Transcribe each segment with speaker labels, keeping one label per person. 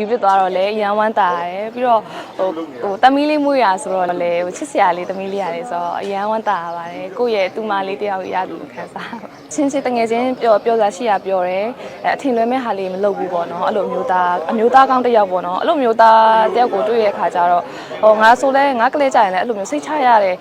Speaker 1: ယူပြစ်သွားတော့လေအရန်ဝမ်းတာရယ်ပြီးတော့ဟိုဟိုတမီးလေးမွေးရဆိုတော့လေဟိုချစ်စရာလေးတမီးလေးရတယ်ဆိုတော့အရန်ဝမ်းတာရပါတယ်ကိုယ့်ရဲ့တူမလေးတယောက်ရတူခံစားပါချင်းချင်းတငယ်ချင်းပြောပြောစားရှိရပြောတယ်အဲအထင်လွဲမဲ့ဟာလေးမလုပ်ဘူးပေါ့နော်အဲ့လိုမျိုးသားအမျိုးသားကောင်းတစ်ယောက်ပေါ့နော်အဲ့လိုမျိုးသားတယောက်ကိုတွေ့ရတဲ့ခါကျတော့ ဟိုငါဆိုလဲငါကလေးကြရင်လည်းအဲ့လိုမျိုးစိတ်ချရတယ်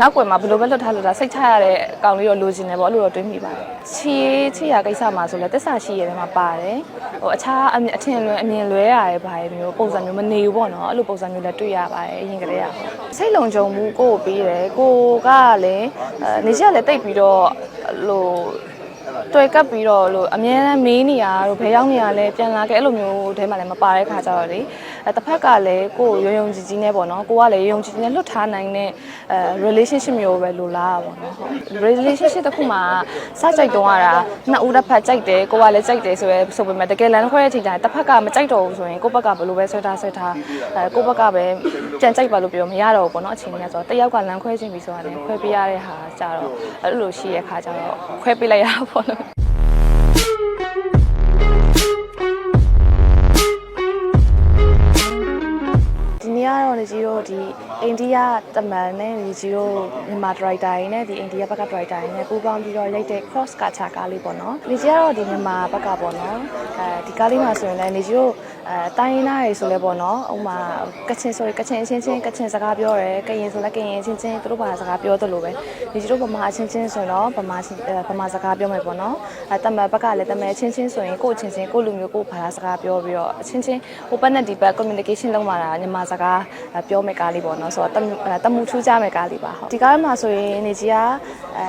Speaker 1: နောက်ွယ်မှာဘယ်လိုပဲလွတ်ထားလို့ဒါစိတ်ချရတဲ့အကောင်လေးတော့လိုချင်တယ်ပေါ့အဲ့လိုတော့တွေးမိပါတယ်ချီချီရကိစ္စမှာဆိုလဲတစ္ဆာရှိရတယ်မှာပါတယ်ဟိုအခြားအမြအထင်လွဲအမြင်လွဲရတယ်ဘာမျိုးပုံစံမျိုးမနေဘူးပေါ့နော်အဲ့လိုပုံစံမျိုးလည်းတွေ့ရပါတယ်အရင်ကတည်းကစိတ်လုံခြုံမှုကိုကိုပေးတယ်ကိုကလည်းအဲနေချက်လည်းတိတ်ပြီးတော့ဟို တွေ့ကပ်ပြီးတော့လို့အမြဲတမ်းမေးနေရတော့ဘယ်ရောက်နေရလဲပြန်လာခဲ့အဲ့လိုမျိုးထဲမှာလည်းမပါတဲ့ခါကြတော့လေအဲတစ်ဖက်ကလည်းကိုယ်ရုံရုံကြည်ကြည်နဲ့ပေါ့နော်ကိုကလည်းရုံကြည်ကြည်နဲ့လွတ်ထားနိုင်တဲ့အဲ relationship မျိုးပဲလိုလားပါပေါ့နော်ဟုတ် relationship တစ်ခုမှာစကြိုက်တော့ရတာနှစ်ဦးတစ်ဖက်ကြိုက်တယ်ကိုကလည်းကြိုက်တယ်ဆိုရဲဆိုပေမဲ့တကယ်လမ်းခွဲတဲ့အချိန်ကျရင်တစ်ဖက်ကမကြိုက်တော့ဘူးဆိုရင်ကိုယ့်ဘက်ကဘယ်လိုပဲဆွဲထားဆွဲထားအဲကိုယ့်ဘက်ကပဲ ပြန်ကြိုက်ပါလို့ပြောမရတော့ဘူးပေါ့နော်အချိန်ကြီးကဆိုတော့တယောက်ကလမ်းခွဲခြင်းပြီဆိုတာလည်းခွဲပေးရတဲ့ဟာကြတော့အဲ့လိုရှိရဲ့ခါကျတော့ခွဲပေးလိုက်ရတာပေါ့နော် ကတော့နေကြီးတို့ဒီအိန္ဒိယတမန်နဲ့နေကြီးတို့မြန်မာဒရိုက်တာရင်းနဲ့ဒီအိန္ဒိယဘက်ကဒရိုက်တာရင်းနဲ့ပူးပေါင်းပြီးတော့ရိုက်တဲ့ cross ကချာကားလေးပေါ့နော်နေကြီးကတော့ဒီမြန်မာဘက်ကပေါ့နော်အဲဒီကားလေးမှာဆိုရင်လည်းနေကြီးတို့အဲတိုင်းရင်းသားတွေဆိုလဲပေါ့နော်ဥမာကချင်ဆိုရင်ကချင်အချင်းချင်းကချင်စကားပြောတယ်ကရင်ဆိုလည်းကရင်အချင်းချင်းသူတို့ဘာသာစကားပြောသလိုပဲနေကြီးတို့ဗမာအချင်းချင်းဆိုရင်တော့ဗမာချင်းအဲဗမာစကားပြောမယ်ပေါ့နော်အဲတမန်ဘက်ကလည်းတမန်အချင်းချင်းဆိုရင်ကိုယ့်အချင်းချင်းကိုယ့်လူမျိုးကိုယ့်ဘာသာစကားပြောပြီးတော့အချင်းချင်းဟိုဘက်နဲ့ဒီဘက် communication လုပ်မှာတာညီမစကားပြောမယ်ကားလေးပေါ့နော်ဆိုတော့တမှုထူးကြမယ်ကားလေးပါဟုတ်ဒီကားမှာဆိုရင်နေကြီးကအဲ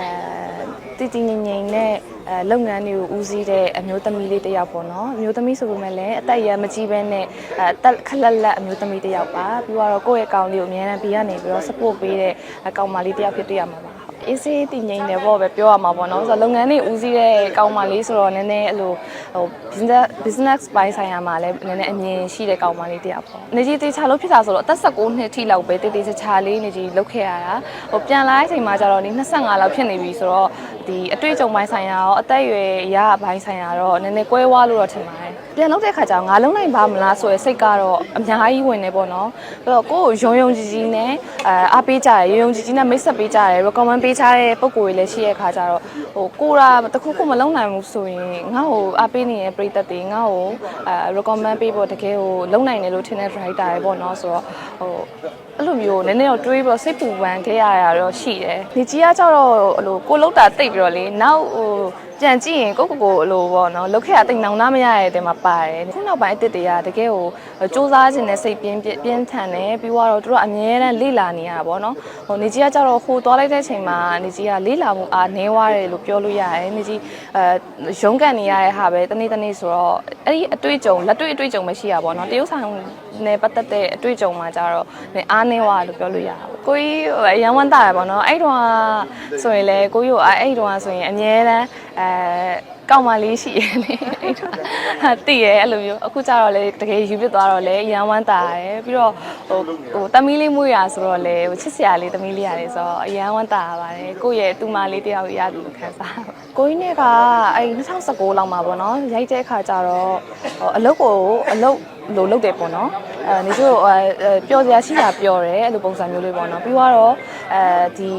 Speaker 1: တည်တည်ငြိမ်ငြိမ်နဲ့အဲလုပ်ငန်းတွေကိုဦးစီးတဲ့အမျိုးသမီးလေးတစ်ယောက်ပေါ့နော်အမျိုးသမီးဆိုပေမဲ့လည်းအသက်အရွယ်မကြီးဘဲနဲ့အဲအသက်ခက်လက်လက်အမျိုးသမီးတစ်ယောက်ပါပြီးတော့ကိုယ့်ရဲ့ကောင်လေးကိုအများနဲ့ဘေးကနေပြီးတော့ support ပေးတဲ့အကောင်မလေးတစ်ယောက်ဖြစ်တွေ့ရမှာပါ အေးစေးတည်ငြိမ်တယ်ပေါ့ပဲပြောရမှာပေါ့နော်ဆိုတော့လုပ်ငန်းတွေဦးစီးတဲ့ကောင်မလေးဆိုတော့နည်းနည်းအဲ့လိုဟို business business ပိုင်းဆိုင်ရာမှာလည်းနည်းနည်းအမြင်ရှိတဲ့ကောင်မလေးတယောက်ပေါ့နေကြီးတေချာလို့ဖြစ်တာဆိုတော့အသက်16နှစ်ထိလောက်ပဲတေတေချာချာလေးနေကြီးလုပ်ခဲ့ရတာဟိုပြန်လာတဲ့အချိန်မှာကျတော့ဒီ25လောက်ဖြစ်နေပြီဆိုတော့ဒီအတွေ့အကြုံပိုင်းဆိုင်ရာရောအသက်အရွယ်ရပိုင်းဆိုင်ရာတော့နည်းနည်းကွဲဝါးလို့တော့ထင်ပါတယ် ပြန်လုပ်တဲ့ခါကျတော့ငါလုံးနိုင်ပါမလားဆိုရယ်စိတ်ကတော့အများကြီးဝင်နေပေါ့နော်အဲ့တော့ကိုယ်ရုံရုံကြီးကြီးနဲ့အဲအားပေးကြရရုံရုံကြီးကြီးနဲ့မိတ်ဆက်ပေးကြရ recommend ပေးချတဲ့ပုံကိုယ်တွေလည်းရှိရဲ့ခါကျတော့ဟိုကိုရာတခုခုမလုံးနိုင်ဘူးဆိုရင်ငါ့ကိုအားပေးနေတဲ့ပရိသတ်တွေငါ့ကိုအဲ recommend ပေးဖို့တကယ်ကိုလုံးနိုင်တယ်လို့ထင်တဲ့ writer တွေပေါ့နော်ဆိုတော့ဟိုအဲ့လိုမျိုးနည်းနည်းတော့တွေးပြီးစိတ်ပူပန်ခဲ့ရတာတော့ရှိတယ်။ဒီကြီးကကြတော့ဟိုလိုကိုလောက်တာတိတ်ပြီးတော့လေနောက်ဟိုပြန်ကြည့်ရင်ကိုကိုကိုအလိုပေါ့နော်လုတ်ခဲ့ရတိတ်နောင်နာမရရဲ့တဲမှာပါတယ်ခုနောက်ပိုင်းအစ်စ်တွေကတကယ်ကိုစူးစမ်းခြင်းနဲ့စိတ်ပြင်းပြင်းထန်တယ်ပြီးတော့သူတို့အမြဲတမ်းလေ့လာနေရတာပေါ့နော်ဟိုနေကြီးကကြတော့ဟိုသွားလိုက်တဲ့အချိန်မှာနေကြီးကလေ့လာမှုအားနည်းသွားတယ်လို့ပြောလို့ရတယ်နေကြီးအဲရုန်းကန်နေရတဲ့ဟာပဲတနေ့တနေ့ဆိုတော့အဲ့ဒီအတွေ့အကြုံလက်တွေ့အတွေ့အကြုံပဲရှိရပါတော့နော်တရုတ်ဆောင်နဲ့ပတ်သက်တဲ့အတွေ့အကြုံမှာကြတော့အားနည်းသွားလို့ပြောလို့ရတာပေါ့ကိုကြီးအရန်ဝမ်းတာရပါတော့အဲ့တော့ဆိုရင်လေကိုကြီးကအဲ့တော့ဆိုရင်အမြဲတမ်း အဲကောက်မလေးရှိရလေအဲ့တော့ဟာတည်ရအဲ့လိုမျိုးအခုကျတော့လေတကယ်ယူပြစ်သွားတော့လေရန်ဝမ်းတာရယ်ပြီးတော့ဟိုဟိုတမီးလေးမွေးရဆိုတော့လေဟိုချစ်စရာလေးတမီးလေးရတယ်ဆိုတော့အရန်ဝမ်းတာရပါတယ်ကိုယ့်ရဲ့တူမလေးတယောက်ရတူခံစားပါကိုကြီးနဲ့ကအဲ့2019လောက်မှာပေါ့နော်ရိုက်တဲ့အခါကျတော့ဟိုအလုတ်ကိုအလုတ်လိုလုပ်တယ်ပေါ့နော် အဲနေချို့အဲပျော်စရာရှိတာပျော်တယ်အဲ့လိုပုံစံမျိုးလေးပေါ့နော်ပြီးတော့အဲဒီ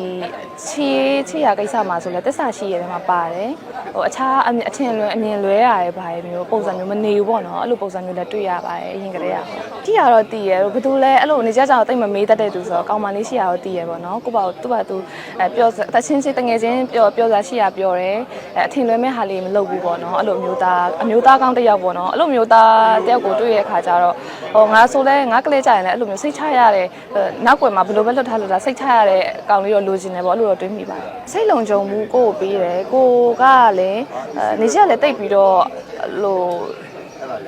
Speaker 1: ချီချီရကိစ္စမှာဆိုလဲတစ္ဆာရှိရတယ်မှာပါတယ်ဟိုအခြားအထင်လွဲအမြင်လွဲရတယ်ဘာမျိုးပုံစံမျိုးမနေဘူးပေါ့နော်အဲ့လိုပုံစံမျိုးလည်းတွေ့ရပါတယ်အရင်ကတည်းကတိရတော့တည်ရဘယ်သူလဲအဲ့လိုနေကြကြတော့တိတ်မမေးတတ်တဲ့သူဆိုတော့ကောင်းမလေးရှိရတော့တည်ရပေါ့နော်ကိုပေါ့သူ့ဘာသူအဲပျော်တချင်းချင်းတငယ်ချင်းပျော်ပျော်စရာရှိရပျော်တယ်အဲအထင်လွဲမဲ့ဟာလေးမလုပ်ဘူးပေါ့နော်အဲ့လိုမျိုးသားအမျိုးသားကောင်းတစ်ယောက်ပေါ့နော်အဲ့လိုမျိုးသားတစ်ယောက်ကိုတွေ့ရတဲ့ခါကျတော့ဟိုငါဆိုလဲငါကလေးကြရင်လည်းအဲ့လိုမျိုးစိတ်ချရတယ်နောက်ွယ်မှာဘယ်လိုပဲလွတ်ထားလို့ဒါစိတ်ချရတဲ့အကောင်လေးတော့လိုချင်တယ်ပေါ့အဲ့လိုတော့တွေးမိပါတယ်စိတ်လုံခြုံမှုကိုကိုပေးတယ်ကိုကလည်းနေချက်ကလည်းတိတ်ပြီးတော့ဟို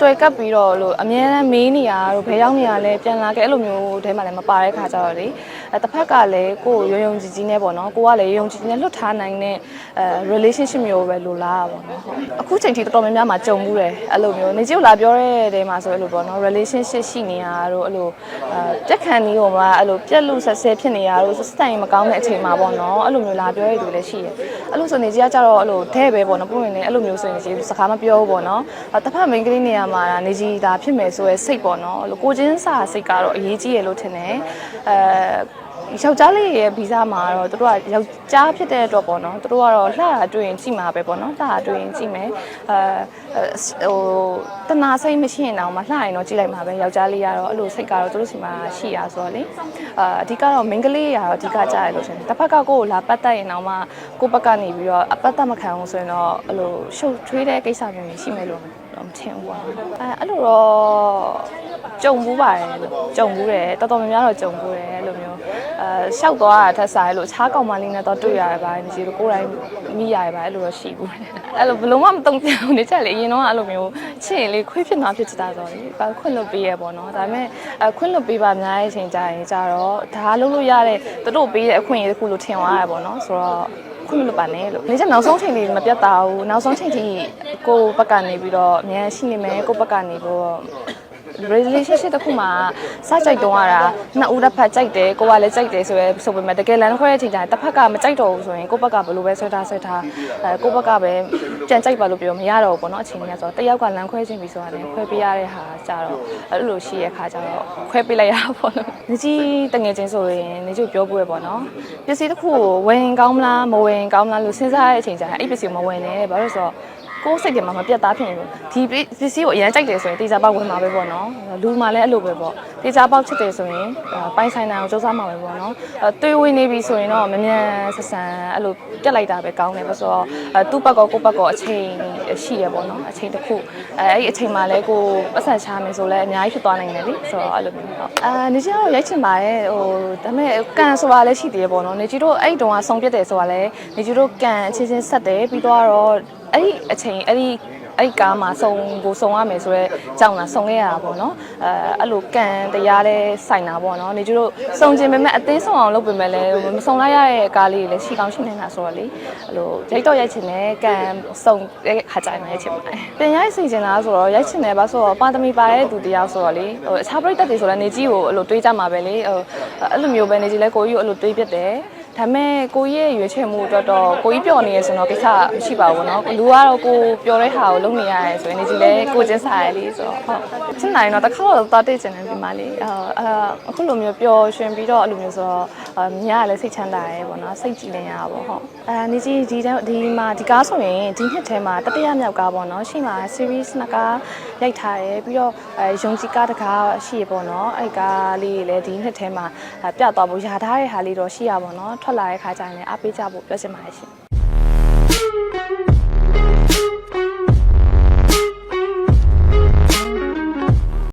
Speaker 1: တွေ့ကပ်ပြီးတော့လို့အမြဲတမ်းမေးနေရတော့ဘယ်ရောက်နေရလဲပြန်လာခဲ့အဲ့လိုမျိုးတဲမှာလည်းမပါတဲ့ခါကျတော့လေအဲတစ်ဖက်ကလည်းကိုယ်ရုံရုံကြည်ကြည်နဲ့ပေါ့နော်ကိုကလည်းရုံကြည်ကြည်နဲ့လွတ်ထားနိုင်တဲ့အဲ relationship မျိုးပဲလိုလားပေါ့နော်ဟုတ်အခုချိန်ထိတော်တော်များများမှာကြုံမှုတယ်အဲ့လိုမျိုးနေကြည့်လာပြောတဲ့တဲမှာဆိုအဲ့လိုပေါ့နော် relationship ရှိနေရတော့အဲ့လိုအဲပြက်ခံနေဟိုမှာအဲ့လိုပြက်လူဆက်ဆဲဖြစ်နေရတော့စစတိုင်မကောင်းတဲ့အချိန်မှာပေါ့နော်အဲ့လိုမျိုးလာပြောရတဲ့သူလည်းရှိတယ်အဲ့လိုဆိုနေကြကကြတော့အဲ့လိုတဲ့ပဲပေါ့နော်ပုံရင်လည်းအဲ့လိုမျိုးဆိုရင်ကြီးစကားမပြောဘူးပေါ့နော်တစ်ဖက် main ကလေးနေနေရာမှာဒါနေကြီးဒါဖြစ်မယ်ဆိုရဲစိတ်ပေါ့နော်အဲ့လိုကိုချင်းစာစိတ်ကတော့အရေးကြီးရလို့ထင်တယ်အဲယောက်ျားလေးရဲ့ဗီဇမှာတော့သူတို့ကယောက်ျားဖြစ်တဲ့အတွက်ပေါ့နော်သူတို့ကတော့လှတာတွေ့ရင်ကြည့်မှာပဲပေါ့နော်လှတာတွေ့ရင်ကြည့်မယ်အဲဟိုတနာစိတ်မရှိရင်တော့မှလှရင်တော့ကြည့်လိုက်မှာပဲယောက်ျားလေးကတော့အဲ့လိုစိတ်ကတော့သူတို့စီမှာရှိရဆိုတော့လေအာအဓိကတော့မိန်းကလေးရာတော့အဓိကကြားရလို့ရှင်တစ်ဖက်ကကိုယ့်ကိုလာပတ်သက်ရင်တော့မှကိုယ့်ဘက်ကနေပြီးတော့အပတ်သက်မခံအောင်ဆိုရင်တော့အဲ့လိုရှုပ်ထွေးတဲ့ကိစ္စမျိုးကြီးရှိမယ်လို့တော့ မထင်ဘူးပေါ့အဲအဲ့လိုတော့ကြုံဘူးပါတယ်လို့ကြုံဘူးတယ်တော်တော်များများတော့ကြုံဘူးတယ်အဲ့လိုမျိုးအဲရှောက်သွားတာထက်စားလို့ခြားကောင်မလေးနဲ့တော့တွေ့ရတယ်ပါနေစီလို့ကိုယ်တိုင်မိရတယ်ပါအဲ့လိုတော့ရှိဘူးအဲ့လိုဘလုံးဝမတုံ့ပြန်ဘူးနေချက်လေအရင်တော့အဲ့လိုမျိုးချစ်ရင်လေခွေးဖြစ်သွားဖြစ်ချတာဆိုတော့လေခွင့်လွတ်ပေးရပေါ့နော်ဒါပေမဲ့အခွင့်လွတ်ပေးပါများတဲ့အချိန်ကြာရင်ကြတော့ဒါလုပ်လို့ရတဲ့သူတို့ပေးတဲ့အခွင့်အရေးတစ်ခုလို့ထင်သွားရပေါ့နော်ဆိုတော့ ခွင့်မလို့ပါနဲ့လို့။နေချက်နောက်ဆုံးချိန်လေးမပြတ်တာဘူး။နောက်ဆုံးချိန်ထိကိုယ့်ဘက်ကနေပြီးတော့အများကြီးရှိနေမယ်ကိုယ့်ဘက်ကနေပြီးတော့ relationship တစ်ခုမှာစကြိုက်တုံးရတာနှစ်ဦးတစ်ဖက်ကြိုက်တယ်ကိုကလည်းကြိုက်တယ်ဆိုရဲဆိုပေမဲ့တကယ်လမ်းခွဲတဲ့အချိန်ကျရင်တစ်ဖက်ကမကြိုက်တော့ဘူးဆိုရင်ကိုယ့်ဘက်ကဘယ်လိုပဲဆွဲထားဆွဲထားအဲကိုယ့်ဘက်ကပဲပြန်ကြိုက်ပါလို့ပြောမရတော့ဘူးပေါ့နော်အချိန်ကြီးဆိုတော့တယောက်ကလမ်းခွဲခြင်းပြီဆိုတာလည်းခွဲပေးရတဲ့ဟာကြတော့အဲ့လိုရှိရဲ့ခါကျတော့ခွဲပေးလိုက်ရတာပေါ့နော်ငကြီးတငယ်ချင်းဆိုရင်နေကျပြောပွေပေါ့နော်ပစ္စည်းတစ်ခုကိုဝယ်ရင်ကောင်းမလားမဝယ်ရင်ကောင်းမလားလို့စဉ်းစားရတဲ့အချိန်ကျရင်အဲ့ပစ္စည်းကိုမဝယ်နဲ့ဘာလို့လဲဆိုတော့ ကိုယ်စိတ်ထဲမှာမပြတ်သားဖြစ်နေလို့ဒီပစ္စည်းကိုအရင်ကြိုက်တယ်ဆိုရင်တေချာပေါက်ဝင်မှာပဲပေါ့နော်လူမှလည်းအဲ့လိုပဲပေါ့တေချာပေါက်ချစ်တယ်ဆိုရင်ပိုင်ဆိုင်နိုင်အောင်စူးစမ်းမှာပဲပေါ့နော်အဲတွေးဝင်နေပြီဆိုရင်တော့မမြန်ဆက်ဆန်အဲ့လိုပြက်လိုက်တာပဲကောင်းတယ်ဆိုတော့အဲသူ့ဘက်ကောကိုယ့်ဘက်ကောအချိန်ရှိရပေါ့နော်အချိန်တစ်ခုအဲအဲ့ဒီအချိန်မှာလည်းကိုပတ်စံချမယ်ဆိုလည်းအများကြီးဖြစ်သွားနိုင်တယ်လေဆိုတော့အဲ့လိုမျိုးဟုတ်အာနေချင်တော့ရိုက်ချင်ပါရဲ့ဟိုဒါပေမဲ့ကန်ဆိုတာလည်းရှိသေးတယ်ပေါ့နော်နေချီတို့အဲ့ဒီတုန်းကဆုံးပြတ်တယ်ဆိုတာလည်းနေချီတို့ကန်အချင်းချင်းဆက်တယ်ပြီးတော့ အဲ့ဒီအချိန်အဲ့ဒီအဲ့ဒီကားမှာစုံကိုစုံရမယ်ဆိုတော့ကြောင်လာစုံခဲ့ရတာပေါ့နော်အဲအဲ့လိုကန်တရားလဲစိုင်တာပေါ့နော်နေကျတို့စုံခြင်းပေမဲ့အသေးဆုံးအောင်လုပ်ပေမဲ့လည်းမစုံလိုက်ရတဲ့ကားလေးတွေလည်းရှိကောင်းရှိနေတာဆိုတော့လေအဲ့လိုရိုက်တော့ရိုက်ချင်တယ်ကန်စုံတဲ့ခါကြိုင်မှာရိုက်ချင်ပါတယ်ပြန်ရိုက်စီချင်တာဆိုတော့ရိုက်ချင်တယ်ပါဆိုတော့ပါသမီပါတဲ့သူတယောက်ဆိုတော့လေဟိုအခြားပရိသတ်တွေဆိုလည်းနေကြီးကိုအဲ့လိုတွေးကြမှာပဲလေဟိုအဲ့လိုမျိုးပဲနေကြီးလဲကိုကြီးကိုအဲ့လိုတွေးပြစ်တယ် ဒါပေမဲ့ကိုကြီးရဲ့ရွေးချယ်မှုအတွက်တော့ကိုကြီးပျော်နေရဆိုတော့ကိစ္စမရှိပါဘူးเนาะလူကတော့ကိုပျော်တဲ့ဟာကိုလုပ်နေရတယ်ဆိုရင်နေကြီးလဲကိုချင်းစားရလေဆိုတော့ဟုတ်ချင်နိုင်တော့တစ်ခါတော့သွားတိတ်ချင်တယ်ဒီမှာလေအာအခုလိုမျိုးပျော်ရွှင်ပြီးတော့အဲ့လိုမျိုးဆိုတော့ မြင်ရလဲစိတ်ချမ်းသာရဲပေါ့နော်စိတ်ကြည်နေရတာပေါ့ဟုတ်အာနေကြီးဒီဒီမှာဒီကားဆိုရင်ဒီနှစ်ထဲမှာတတိယမြောက်ကားပေါ့နော်ရှိမှာ series နှစ်ကားရိုက်ထားတယ်ပြီးတော့အဲယုံကြည်ကားတစ်ကားရှိရပေါ့နော်အဲ့ကားလေးလည်းဒီနှစ်ထဲမှာပြသွားဖို့ယာထားတဲ့ဟာလေးတော့ရှိရပါတော့နော်ထွက်လာတဲ့ခါကျရင်လည်းအားပေးကြဖို့ပြောချင်ပါတယ်ရှင်